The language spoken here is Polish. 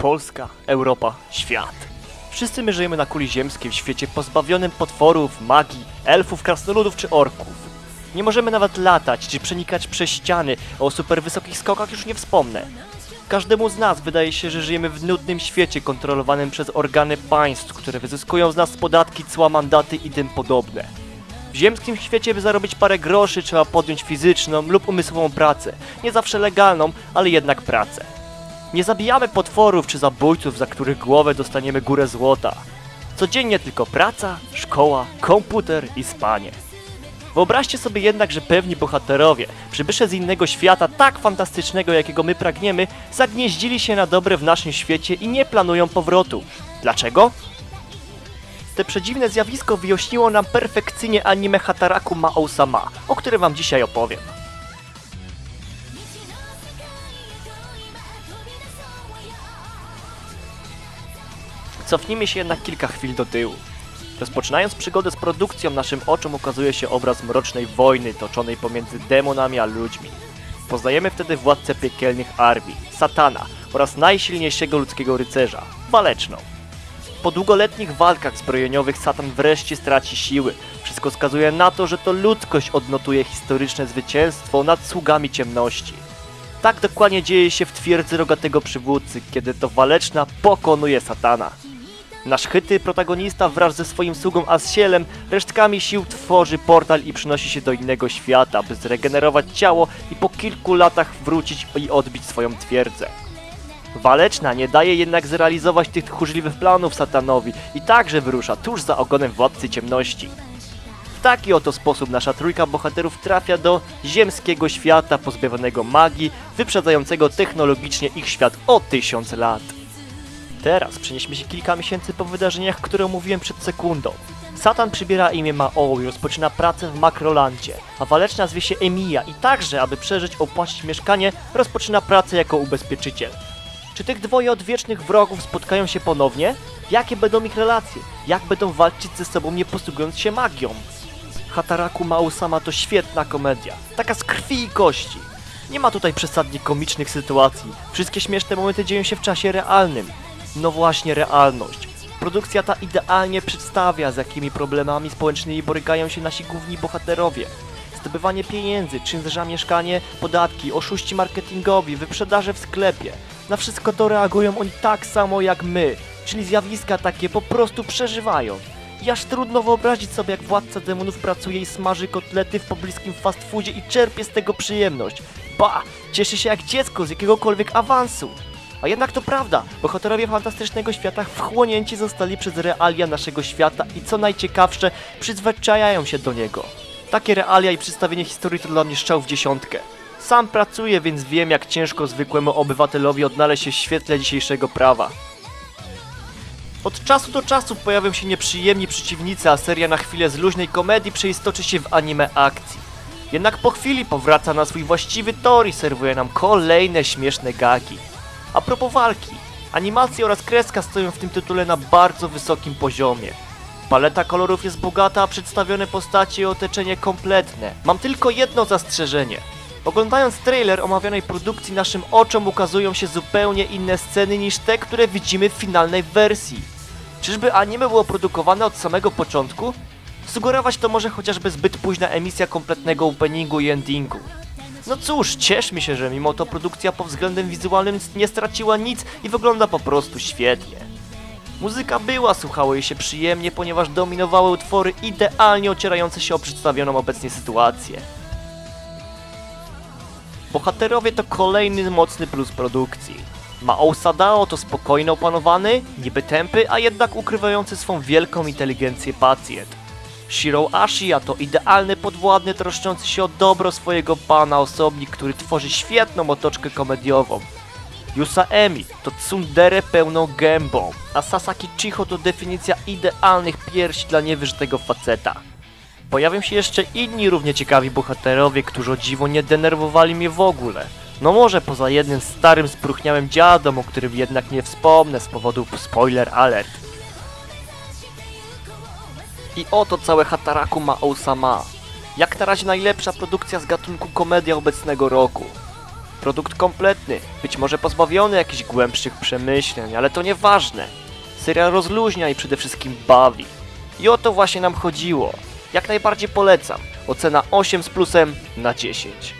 Polska, Europa, świat. Wszyscy my żyjemy na kuli ziemskiej w świecie pozbawionym potworów, magii, elfów, krasnoludów czy orków. Nie możemy nawet latać czy przenikać przez ściany, o super wysokich skokach już nie wspomnę. Każdemu z nas wydaje się, że żyjemy w nudnym świecie kontrolowanym przez organy państw, które wyzyskują z nas podatki, cła, mandaty i tym podobne. W ziemskim świecie, by zarobić parę groszy, trzeba podjąć fizyczną lub umysłową pracę. Nie zawsze legalną, ale jednak pracę. Nie zabijamy potworów czy zabójców, za których głowę dostaniemy górę złota. Codziennie tylko praca, szkoła, komputer i spanie. Wyobraźcie sobie jednak, że pewni bohaterowie, przybysze z innego świata, tak fantastycznego, jakiego my pragniemy, zagnieździli się na dobre w naszym świecie i nie planują powrotu. Dlaczego? Te przedziwne zjawisko wyjaśniło nam perfekcyjnie anime Hataraku Mao-sama, o którym wam dzisiaj opowiem. Cofnijmy się jednak kilka chwil do tyłu. Rozpoczynając przygodę z produkcją, naszym oczom ukazuje się obraz mrocznej wojny toczonej pomiędzy demonami a ludźmi. Poznajemy wtedy władcę piekielnych armii, Satana oraz najsilniejszego ludzkiego rycerza, Waleczną. Po długoletnich walkach zbrojeniowych Satan wreszcie straci siły. Wszystko wskazuje na to, że to ludzkość odnotuje historyczne zwycięstwo nad sługami ciemności. Tak dokładnie dzieje się w twierdzy rogatego przywódcy, kiedy to Waleczna pokonuje Satana. Nasz chyty protagonista wraz ze swoim sługą Asielem resztkami sił tworzy portal i przynosi się do innego świata, by zregenerować ciało i po kilku latach wrócić i odbić swoją twierdzę. Waleczna nie daje jednak zrealizować tych tchórzliwych planów satanowi i także wyrusza tuż za ogonem władcy ciemności. W taki oto sposób nasza trójka bohaterów trafia do ziemskiego świata pozbawionego magii, wyprzedzającego technologicznie ich świat o tysiąc lat. Teraz przenieśmy się kilka miesięcy po wydarzeniach, które omówiłem przed sekundą. Satan przybiera imię Mao i rozpoczyna pracę w Makrolandzie, a Waleczna zwie się Emilia i także, aby przeżyć, opłacić mieszkanie, rozpoczyna pracę jako ubezpieczyciel. Czy tych dwoje odwiecznych wrogów spotkają się ponownie? Jakie będą ich relacje? Jak będą walczyć ze sobą nie posługując się magią? Hataraku Mao-sama to świetna komedia, taka z krwi i kości. Nie ma tutaj przesadnie komicznych sytuacji, wszystkie śmieszne momenty dzieją się w czasie realnym. No właśnie realność. Produkcja ta idealnie przedstawia, z jakimi problemami społecznymi borykają się nasi główni bohaterowie. Zdobywanie pieniędzy, czyn za mieszkanie, podatki, oszuści marketingowi, wyprzedaże w sklepie. Na wszystko to reagują oni tak samo jak my, czyli zjawiska takie po prostu przeżywają. I aż trudno wyobrazić sobie, jak władca demonów pracuje i smaży kotlety w pobliskim fast foodzie i czerpie z tego przyjemność. Ba! Cieszy się jak dziecko z jakiegokolwiek awansu. A jednak to prawda, bohaterowie fantastycznego świata wchłonięci zostali przez realia naszego świata i co najciekawsze, przyzwyczajają się do niego. Takie realia i przedstawienie historii to dla mnie strzał w dziesiątkę. Sam pracuję, więc wiem jak ciężko zwykłemu obywatelowi odnaleźć się w świetle dzisiejszego prawa. Od czasu do czasu pojawią się nieprzyjemni przeciwnicy, a seria na chwilę z luźnej komedii przeistoczy się w anime akcji. Jednak po chwili powraca na swój właściwy tor i serwuje nam kolejne śmieszne gagi. A propos walki, animacje oraz kreska stoją w tym tytule na bardzo wysokim poziomie. Paleta kolorów jest bogata, a przedstawione postacie i otoczenie kompletne. Mam tylko jedno zastrzeżenie. Oglądając trailer omawianej produkcji naszym oczom ukazują się zupełnie inne sceny niż te, które widzimy w finalnej wersji. Czyżby anime było produkowane od samego początku? Sugerować to może chociażby zbyt późna emisja kompletnego openingu i endingu. No cóż, cieszmy się, że mimo to produkcja pod względem wizualnym nie straciła nic i wygląda po prostu świetnie. Muzyka była, słuchało jej się przyjemnie, ponieważ dominowały utwory idealnie ocierające się o przedstawioną obecnie sytuację. Bohaterowie to kolejny mocny plus produkcji. Mao Sadao to spokojno opanowany, niby tępy, a jednak ukrywający swą wielką inteligencję pacjent. Shiro Ashia to idealny podwładny troszczący się o dobro swojego pana osobnik, który tworzy świetną otoczkę komediową. Yusa Emi to tsundere pełną gębą, a Sasaki Chiho to definicja idealnych piersi dla niewyżytego faceta. Pojawią się jeszcze inni równie ciekawi bohaterowie, którzy o dziwo nie denerwowali mnie w ogóle. No może poza jednym starym, spruchniałym dziadom, o którym jednak nie wspomnę z powodu spoiler alert. I oto całe Hataraku ma Osama. Jak na razie najlepsza produkcja z gatunku komedia obecnego roku. Produkt kompletny, być może pozbawiony jakichś głębszych przemyśleń, ale to nieważne. Serial rozluźnia i przede wszystkim bawi. I o to właśnie nam chodziło. Jak najbardziej polecam. Ocena 8 z plusem na 10.「